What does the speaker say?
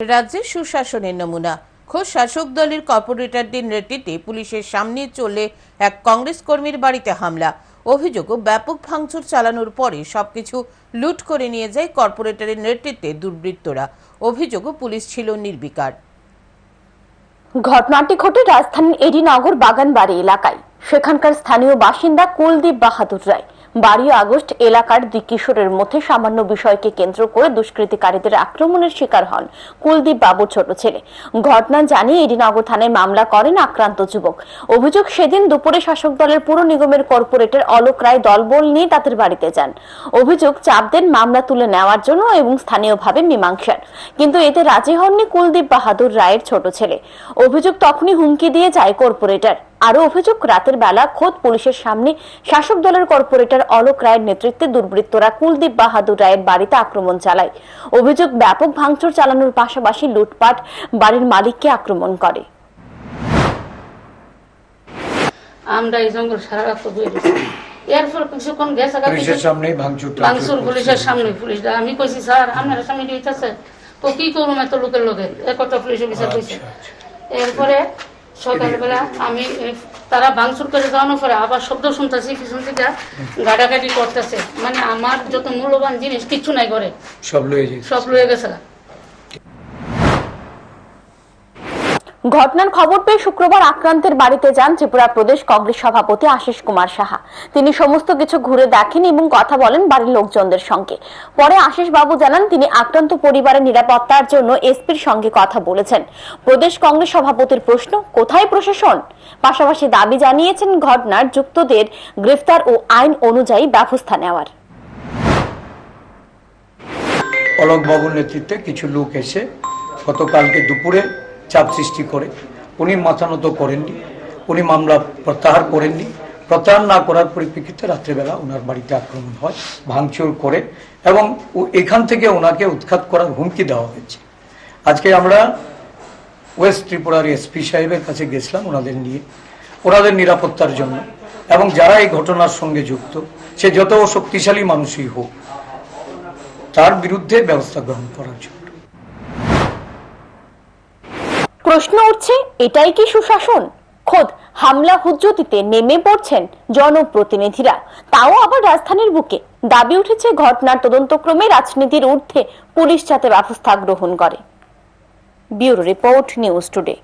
রাজ্যে সুশাসনের নমুনা। খোদ শাসক দলের কর্পোরেটরদের নেতৃত্বে পুলিশের সামনে চলে এক কংগ্রেস কর্মীর বাড়িতে হামলা। অভিযোগ, ব্যাপক ভাঙচুর চালানোর পরে সবকিছু লুট করে নিয়ে যায় কর্পোরেটরের নেতৃত্বে দুর্বৃত্তরা। অভিযোগ, পুলিশ ছিল নির্বিকার। ঘটনাটি ঘটে রাজধানীর এডিনগর বাগানবাড়ি এলাকায়। সেখানকার স্থানীয় বাসিন্দা কুলদীপ বাহাদুর রায় বারো আগস্ট এলাকার দুই কিশোরের মধ্যে সামান্য বিষয়কে কেন্দ্র করে দুষ্কৃতিকারীদের আক্রমণের শিকার হন কুলদীপ বাবুর ছোট ছেলে। ঘটনা জানিয়ে এডিনগর থানায় মামলা করেন আক্রান্ত যুবক। অভিযোগ সেদিন দুপুরে শাসক দলের পুর নিগমের কর্পোরেটর অলোক রায় দলবল নিয়ে তাদের বাড়িতে যান। অভিযোগ, চাপ দেন মামলা তুলে নেওয়ার জন্য এবং স্থানীয়ভাবে মীমাংসার। কিন্তু এতে রাজি হননি কুলদীপ বাহাদুর রায়ের ছোট ছেলে। অভিযোগ তখনই হুমকি দিয়ে যায় কর্পোরেটর। আরও অভিযোগ রাতের বেলা খোদ পুলিশের সামনে শাসক দলের কর্পোরেটর অলোক রায়ের নেতৃত্বে দুর্বৃত্তরা কুলদীপ বাহাদুর রায়ের বাড়িতে আক্রমণ চালায়। অভিযোগ ব্যাপক ভাঙচুর চালানোর পাশাপাশি লুটপাট বাড়ির মালিককে আক্রমণ করে। আমরা এই জঙ্গল সারা রাত এরপর কিছুক্ষণ গেছে পুলিশের ভাঙচুর ভাঙচুর পুলিশের সামনে। পুলিশ আমি কইছি স্যার আপনার সামনে দিতেছে তো কি করব এত লোকের লোকে একটা পুলিশ অফিসার কইছে। এরপরে সকালবেলা আমি তারা ভাঙচুর করে যাওয়ানোর পরে আবার শব্দ শুনতেছি পিছন থেকে গাড়াগাড়ি করতেছে। মানে আমার যত মূল্যবান জিনিস কিচ্ছু নাই ঘরে। সব লয়ে সব লয়ে গেছে। ঘটনার খবর পেয়ে শুক্রবার আক্রান্তের বাড়িতে যান ত্রিপুরা প্রদেশ কংগ্রেস সভাপতি আশিস কুমার সাহা। তিনি সমস্ত কিছু ঘুরে দেখেন এবং কথা বলেন বাড়ির লোকজনদের সঙ্গে। পরে আশিস বাবু জানান, তিনি আক্রান্ত পরিবারের নিরাপত্তার জন্য এসপির সঙ্গে কথা বলেছেন। প্রদেশ কংগ্রেস সভাপতির প্রশ্ন, কোথায় প্রশাসন? পাশাপাশি দাবি জানিয়েছেন ঘটনার যুক্তদের গ্রেফতার ও আইন অনুযায়ী ব্যবস্থা নেওয়ার। অলোক বাবুর নেতৃত্বে কিছু লোক এসে গতকালকে দুপুরে চাপ সৃষ্টি করে। উনি মাথা নত করেননি, উনি মামলা প্রত্যাহার করেননি। প্রত্যাহার না করার পরিপ্রেক্ষিতে রাত্রেবেলা ওনার বাড়িতে আক্রমণ হয়, ভাঙচুর করে এবং এখান থেকে ওনাকে উৎখাত করার হুমকি দেওয়া হয়েছে। আজকে আমরা ওয়েস্ট ত্রিপুরার এসপি সাহেবের কাছে গেছিলাম ওনাদের নিয়ে, ওনাদের নিরাপত্তার জন্য এবং যারা এই ঘটনার সঙ্গে যুক্ত, সে যত শক্তিশালী মানুষই হোক, তার বিরুদ্ধে ব্যবস্থা গ্রহণ করার জন্য। প্রশ্ন উঠছে, এটাই কি সুশাসন? খোদ, হামলা হুজ্জতিতে নেমে পড়ছেন জনপ্রতিনিধিরা। তাও আবার রাজধানীর বুকে। দাবি উঠেছে, ঘটনার তদন্তক্রমে রাজনীতির ঊর্ধ্বে পুলিশ যাতে ব্যবস্থা গ্রহণ করে। Bureau report, news today.